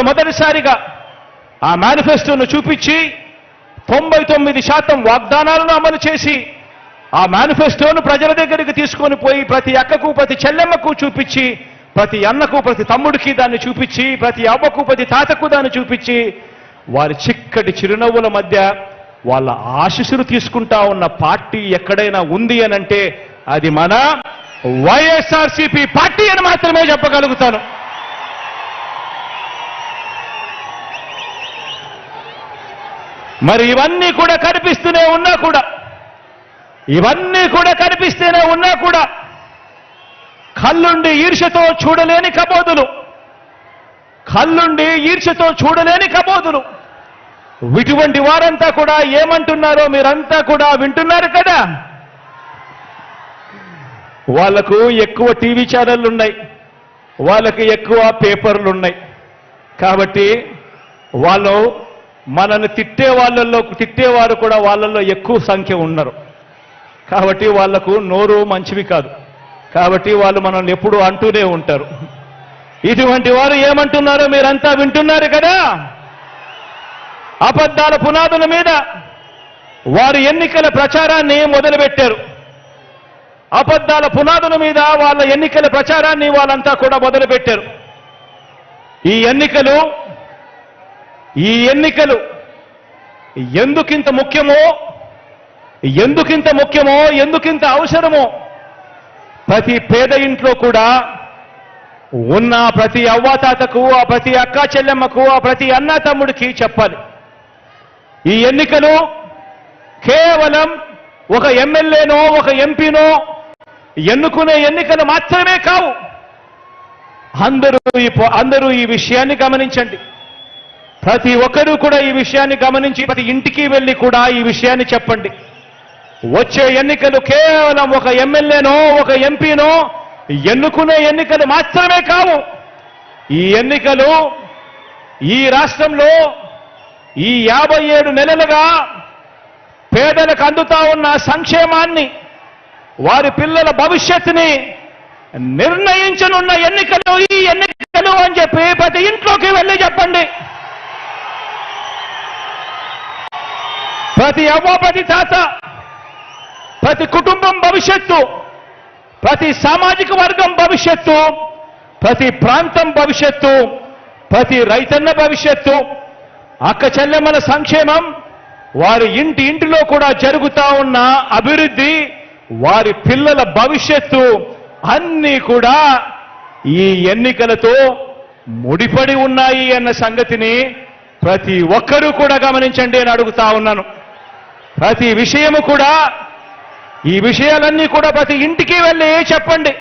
మొట్టమొదటిసారిగా ఆ మేనిఫెస్టోను చూపించి తొంభై తొమ్మిది శాతం వాగ్దానాలను అమలు చేసి ఆ మేనిఫెస్టోను ప్రజల దగ్గరికి తీసుకొని పోయి ప్రతి అక్కకు ప్రతి చెల్లెమ్మకు చూపించి ప్రతి అన్నకు ప్రతి తమ్ముడికి దాన్ని చూపించి ప్రతి అవ్వకు ప్రతి తాతకు దాన్ని చూపించి వారి చిక్కటి చిరునవ్వుల మధ్య వాళ్ళ ఆశీస్సులు తీసుకుంటా ఉన్న పార్టీ ఎక్కడైనా ఉంది అని అంటే అది మన వైఎస్ఆర్సీపీ పార్టీ అని మాత్రమే చెప్పగలుగుతాను. మరి ఇవన్నీ కూడా కనిపిస్తూనే ఉన్నా కూడా. ఇవన్నీ కూడా కనిపిస్తూనే ఉన్నా కూడా. కళ్ళుండి ఈర్షతో చూడలేని కబోదులు. కళ్ళుండి ఈర్షతో చూడలేని కబోదులు. ఇటువంటి వారంతా కూడా ఏమంటున్నారో మీరంతా కూడా వింటున్నారు కదా. వాళ్ళకు ఎక్కువ టీవీ ఛానళ్ళు ఉన్నాయి వాళ్ళకి ఎక్కువ పేపర్లు ఉన్నాయి కాబట్టి వాళ్ళు మనల్ని తిట్టే వాళ్ళల్లో తిట్టేవారు కూడా వాళ్ళల్లో ఎక్కువ సంఖ్య ఉన్నారు. కాబట్టి వాళ్ళకు నోరు మంచివి కాదు. కాబట్టి వాళ్ళు మనల్ని ఎప్పుడూ అంటూనే ఉంటారు. ఇటువంటి వారు ఏమంటున్నారో మీరంతా వింటున్నారు కదా? అబద్ధాల పునాదుల మీద వారు ఎన్నికల ప్రచారాన్ని మొదలుపెట్టారు. అబద్ధాల పునాదుల మీద వాళ్ళ ఎన్నికల ప్రచారాన్ని వాళ్ళంతా కూడా మొదలుపెట్టారు. ఈ ఎన్నికలు ఈ ఎన్నికలు ఎందుకింత ముఖ్యమో ఎందుకింత ముఖ్యమో ఎందుకింత అవసరమో ప్రతి పేద ఇంట్లో కూడా ఉన్న ప్రతి అవ్వాతాతకు ఆ ప్రతి అక్కా చెల్లెమ్మకు ఆ ప్రతి అన్న తమ్ముడికి చెప్పాలి. ఈ ఎన్నికలు కేవలం ఒక ఎమ్మెల్యేనో ఒక ఎంపీనో ఎన్నుకునే ఎన్నికలు మాత్రమే కావు. అందరూ ఈ అందరూ ఈ విషయాన్ని గమనించండి. ప్రతి ఒక్కరూ కూడా ఈ విషయాన్ని గమనించి ప్రతి ఇంటికి వెళ్ళి కూడా ఈ విషయాన్ని చెప్పండి. వచ్చే ఎన్నికలు కేవలం ఒక ఎమ్మెల్యేనో ఒక ఎంపీనో ఎన్నుకునే ఎన్నికలు మాత్రమే కావు. ఈ ఎన్నికలు ఈ రాష్ట్రంలో ఈ యాభై ఏడు నెలలుగా పేదలకు అందుతా ఉన్న సంక్షేమాన్ని వారి పిల్లల భవిష్యత్తుని నిర్ణయించనున్న ఎన్నికలు ఈ ఎన్నికలు అని చెప్పి ప్రతి ఇంట్లోకి వెళ్ళి చెప్పండి ప్రతి అవ్వ ప్రతి తాత ప్రతి కుటుంబం భవిష్యత్తు ప్రతి సామాజిక వర్గం భవిష్యత్తు ప్రతి ప్రాంతం భవిష్యత్తు ప్రతి రైతన్న భవిష్యత్తు అక్క చెల్లెమ్మల సంక్షేమం వారి ఇంటి ఇంటిలో కూడా జరుగుతా ఉన్న అభివృద్ధి వారి పిల్లల భవిష్యత్తు అన్నీ కూడా ఈ ఎన్నికలతో ముడిపడి ఉన్నాయి అన్న సంగతిని ప్రతి ఒక్కరూ కూడా గమనించండి అని అడుగుతా ఉన్నాను. ప్రతి విషయము కూడా ఈ విషయాలన్నీ కూడా ప్రతి ఇంటికి వెళ్ళి చెప్పండి.